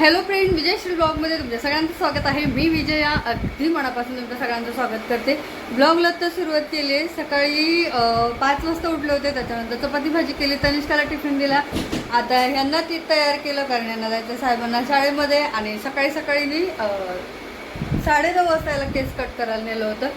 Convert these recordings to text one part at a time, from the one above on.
Hello friend विजयश्री ब्लॉगमध्ये तुमच्या सगळ्यांचं स्वागत आहे. मी विजया अगदी मनापासून तुमच्या सगळ्यांचं स्वागत करते. ब्लॉगला तर सुरुवात केली आहे. सकाळी पाच वाजता उठले होते. त्याच्यानंतर चपाती भाजी केली तनिष्काला टिफिन दिला. आता ह्यांना ती तयार केलं कारण यांना जायचं साहेबांना शाळेमध्ये आणि सकाळी सकाळी मी अं, साडेनऊ वाजता याला केस कट करायला नेलं होतं.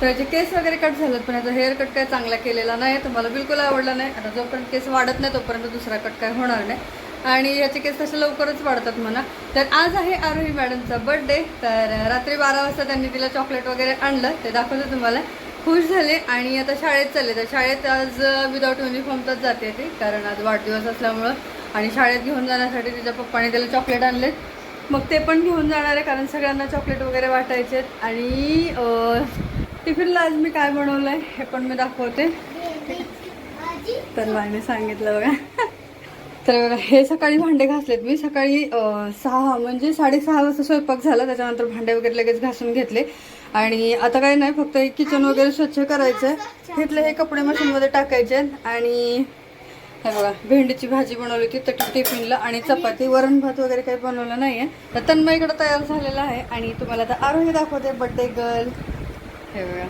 तर याचे केस वगैरे कट झालं पण याचा हेअर कट काय चांगला केलेला नाही. तर मला बिलकुल आवडला नाही. आता जोपर्यंत केस वाढत नाही तोपर्यंत दुसरा कट काय होणार नाही. आणि याचे केस तसे लवकरच वाढतात म्हणा. तर आज आहे आरोही मॅडमचा बर्थडे तर रात्री बारा वाजता त्यांनी तिला चॉकलेट वगैरे आणलं. ते दाखवलं तुम्हाला. खुश झाले आणि आता शाळेत चालले. तर शाळेत आज विदाऊट युनिफॉर्मचाच जाते ती. कारण आज वाढदिवस असल्यामुळं. आणि शाळेत घेऊन जाण्यासाठी तिच्या पप्पाने तिला चॉकलेट आणले मग ते पण घेऊन जाणार आहे कारण सगळ्यांना चॉकलेट वगैरे वाटायचे आहेत. आणि टिफिनला आज मी काय बनवलं आहे हे पण मी दाखवते. तर मायने सांगितलं बघा. तर हे सकाळी भांडे घासलेत मी. सकाळी सहा म्हणजे साडेसहा वाजता स्वयंपाक झाला. त्याच्यानंतर भांडे वगैरे लगेच घासून घेतले. आणि आता काही नाही फक्त किचन वगैरे स्वच्छ करायचं तिथले हे कपडे मशीनमध्ये टाकायचे. आणि हे बघा भेंडीची भाजी बनवली होती. तर टिफिनला आणि चपाती वरण भात वगैरे काही बनवलं नाही आहे तर तन्मयकडे तयार झालेला आहे. आणि तुम्हाला आता आरोही दाखवते बड्डे गर्ल हे बघा.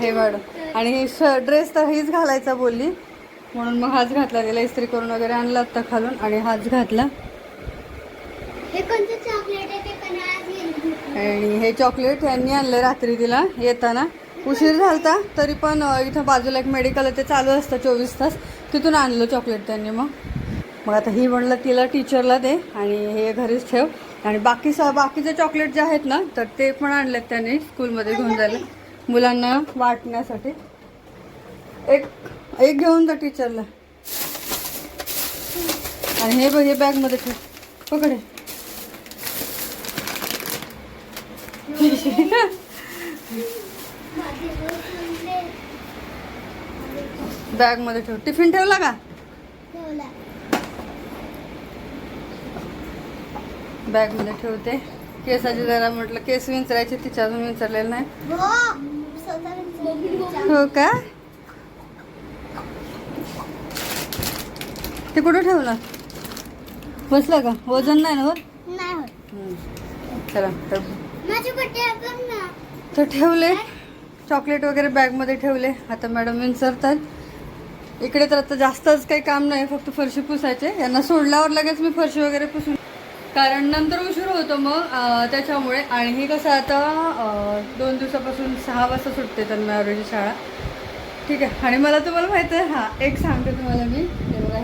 हे वाढ. आणि ड्रेस तर हीच घालायचा बोलली. म्हणून मग हाच घातला तिला इस्त्री करून वगैरे आणला आत्ता खालून आणि हाच घातला. आणि हे चॉकलेट यांनी आणलं रात्री तिला येताना. उशीर झालता तरी पण इथं बाजूला एक मेडिकल आहे ते चालू असतं चोवीस तास. तिथून आणलं चॉकलेट त्यांनी मग. मग आता ही म्हणलं तिला टीचरला दे आणि हे घरीच ठेव. आणि बाकी स बाकीचे चॉकलेट जे आहेत ना तर ते पण आणलेत त्यांनी स्कूलमध्ये घेऊन जायला. मुलांना वाटण्यासाठी. एक एक घेऊन जा टीचरला आणि हे बघ हे बॅगमध्ये ठेव. पकडे. बॅगमध्ये ठेव. टिफिन ठेवला का. बॅगमध्ये ठेवते. केसाची जरा म्हटलं केस विंचरायचे तिच्या अजून विंचरलेलं नाही. हो. हो का? ते कुठं ठेवलं? बसलं का? वजन नाही ना नाही होत. चला तर माझे बड्डे आपण ना. तर ठेवले. चॉकलेट वगैरे बॅगमध्ये ठेवले. आता मॅडम विंचरतात. इकडे तर आता जास्तच काही काम नाही फक्त फरशी पुसायचे. यांना सोडल्यावर लगेच मी फरशी वगैरे पुसून कारण नंतर उशीर होतो मग अं, त्याच्यामुळे. आणि हे कसं आता अं, दोन दिवसापासून सहा वाजता सुटते तन्मयावरची शाळा. ठीक आहे. आणि मला तुम्हाला माहिती आहे हां एक सांगते तुम्हाला मी.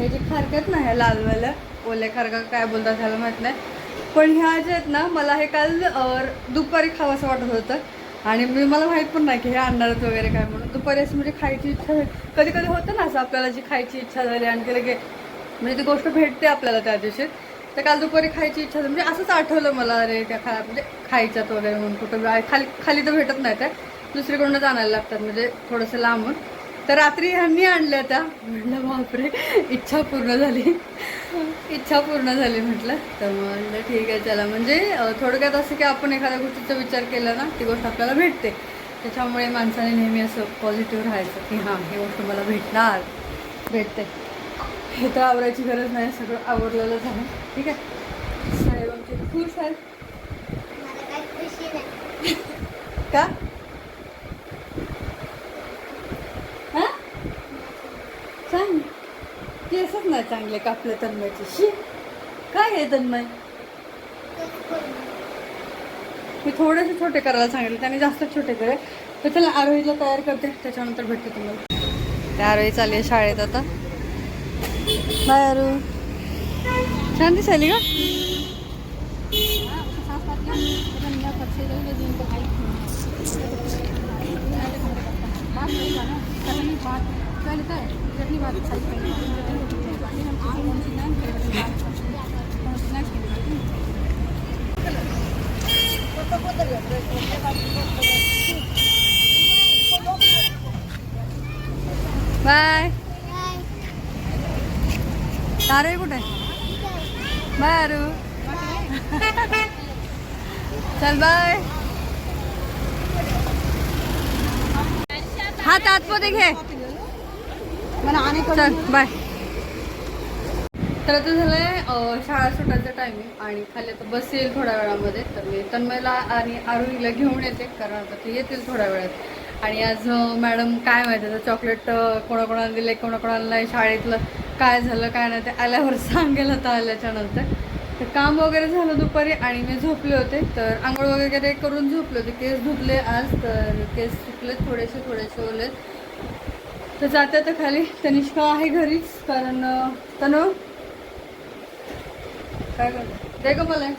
हे जे खारक आहेत ना ह्या लालवाल्या ओल्या खारका काय बोलतात ह्याला माहीत नाही. पण ह्या ज्या आहेत ना मला हे काल दुपारी दुपारी खावंसं वाटत होतं. आणि मी मला माहीत पण नाही की हे आणणारच वगैरे काय म्हणून. दुपारी असं म्हणजे खायची इच्छा झाली. कधी कधी होतं ना असं आपल्याला जी खायची इच्छा झाली आणि लगे म्हणजे ती गोष्ट भेटते आपल्याला त्या दिवशी. तर काल दुपारी खायची इच्छा झाली. म्हणजे असंच आठवलं मला अरे त्या खा म्हणजे खायच्यात वगैरे म्हणून कुठं. खाली खाली तर भेटत नाही त्या. दुसरीकडूनच आणायला लागतात म्हणजे थोडंसं लांबून. तर रात्री ह्यांनी आणल्या त्या म्हटलं बापरे इच्छा पूर्ण झाली. इच्छा पूर्ण झाली म्हटलं. तर मग म्हटलं ठीक आहे चला. म्हणजे थोडक्यात असं की आपण एखाद्या गोष्टीचा विचार केला ना ती गोष्ट आपल्याला भेटते. त्याच्यामुळे माणसाने नेहमी असं पॉझिटिव्ह राहायचं की हां ही गोष्ट मला भेटणार. भेटते. हे तर आवरायची गरज नाही सगळं आवरलेलंच आहे ठीक आहे? साहेब आमचे खुश आहेत. नाही. का? चांग केसच नाही चांगले कापले तन्मयचे. शी. काय आहे तन्मय? मी थोडेसे छोटे करायला सांगितले. त्याने जास्त छोटे करे तर त्याला आरोहीला तयार करते. त्याच्यानंतर भेटते तुम्हाला. त्या आरोही चालली आहे शाळेत आता. बाय आरू छान दिसायली का बाय बाय. आरोही कुठे बाय आरू चल बाय। हात आतमध्ये घे चल बाय तर आता झालंय शाळा सुटायचं टायमिंग आणि खाली आता बस येईल थोड्या वेळामध्ये. तर मी तन्मयला आणि आरोहीला घेऊन येते कारण आता ते येतील थोड्या वेळात. आणि आज मॅडम काय माहिती आता चॉकलेट कोणाकोणाला दिले कोणाकोणाला नाही शाळेतलं काय झालं काय नाही ते आल्यावर सांगेल आता आल्याच्यानंतर. तर काम वगैरे झालं दुपारी आणि मी झोपले होते. तर आंघोळ वगैरे करून झोपले होते. केस धुतले आज तर केस सुकले थोडेसे थोडेसे ओले तर जाते आता खाली तनिष्का आहे घरीच कारण तनु? काय करतो दे ग मला. हे.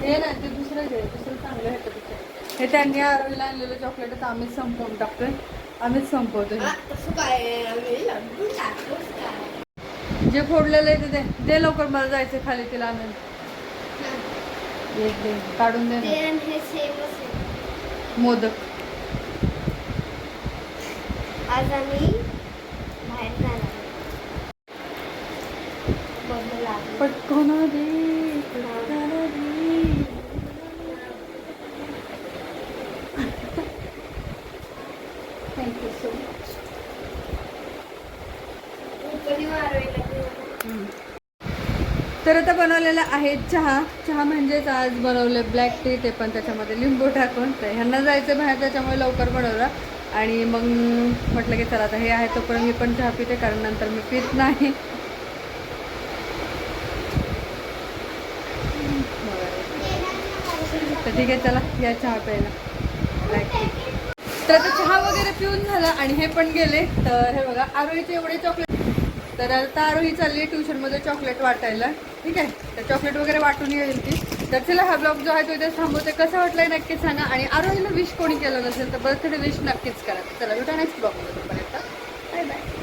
हे नाही ते दुसरं घे दुसरं चांगलं आहे त्यापेक्षा हे त्यांनी आरोग्यला आणलेलं चॉकलेट तर आम्हीच संपवून टाकतोय. आम्हीच संपवतोय. जे फोडलेलं आहे ते दे. लवकर मला जायचं खाली तिला आणून. काढून दे. मोदक. आज आम्ही बाहेर जाणार. पटकन थँक्यू सो मच तर आता बनवलेला आहे चहा. चहा म्हणजेच आज बनवले ब्लॅक टी ते पण त्याच्यामध्ये लिंबू टाकून. तर ह्यांना जायचं बाहेर त्याच्यामुळे लवकर बनवलं. आणि मग म्हटलं की चला आता हे आहे तोपर्यंत मी पण चहा पिते कारण नंतर मी पित नाही. तर ठीक आहे चला या चहा प्यायला. ब्लॅक टी तर आता चहा वगैरे पिऊन झाला आणि हे पण गेले. तर हे बघा आरोहीचे एवढे चॉकलेट तर आता आरोही चालली आहे ट्युशनमध्ये चॉकलेट वाटायला. ठीक आहे? तर चॉकलेट वगैरे वाटून येईल ती. तर चला हा ब्लॉग जो आहे तो इथे थांबवते. कसं वाटलंय नक्कीच सांगा. आणि आरोहीला विश कोणी केलं नसेल तर बर्थडे विश नक्कीच करा. चला भेटा नेक्स्ट ब्लॉगमध्ये बाय बाय